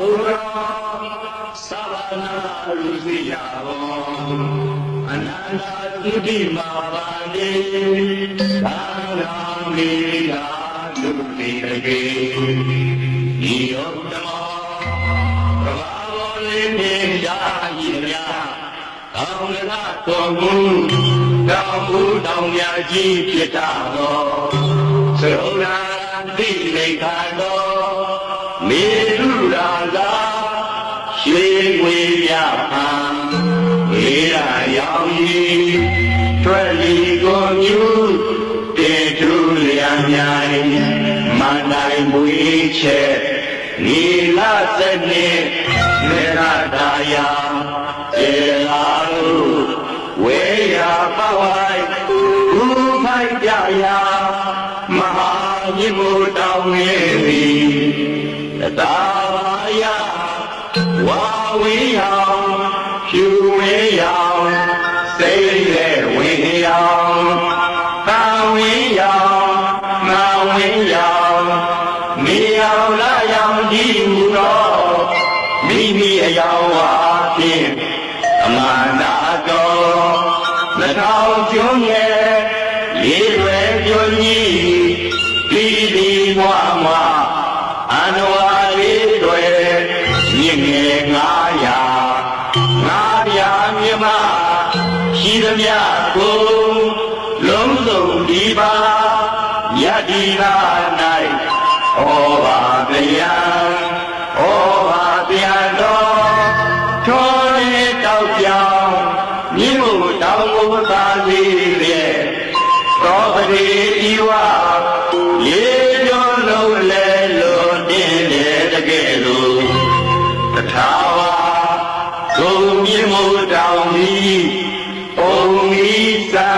ဘုရားသဗ္ဗနာရုစီယဘောအနန္တသုတိမာပါနေသာနာမေရာဒုတိတကေဤယောဓမ္မဘဂဝလေးနေရာဤမြာကောင်းလာတော်မူတောင်းမူတောင်းမြကြီးဖြစ်တာတော်သရုံနာတိလေခါတော်မေရုရာသာ ရွှေဝေရဖန်ဝေရရောင်ကြီးထွက်လီကိုမြူတေထုလျာမြိုင်မန္တိုင်မွေးချက်နီလာစနေမေရတာယာကျေလာလူဝေရပဝိုင်ဘူဖိုက်ပြရာမဟာမြတ်မို့တောင်းငယ်သည်တာယာ ဝါဝေးရောင်ဖြူဝေးရောင်စိတ်ရဲ့ဝေးရောင်သာဝေးရောင်ငါဝေးရောင်မြေရောင်လာရောင်ဒီမူတော့မိမိအယောင်ဝါဖြင့်အမနာတော်နှထောင်ကျွန်းငယ်လေးရွယ်ကျွန်းကြီးပြီးပြီးမွားမွားအန္တဝါလေးတွေမြင့်ငယ် ရှိသမျှကိုလုံးစုံဒီပါယတ္တိနာ၌ဩဘာဗျာဩဘာဗျာတော်ထောရေတောက်ပြောင်မြင့်မှုတောင်ကိုသာစီရဲ့သောပတိဤဝရေကျော်လုံးလဲလို့တင်းတယ်တကယ်လို့တထာဝါဂုံမြင့်မို့တောင်ကြီးပုံဤ စာ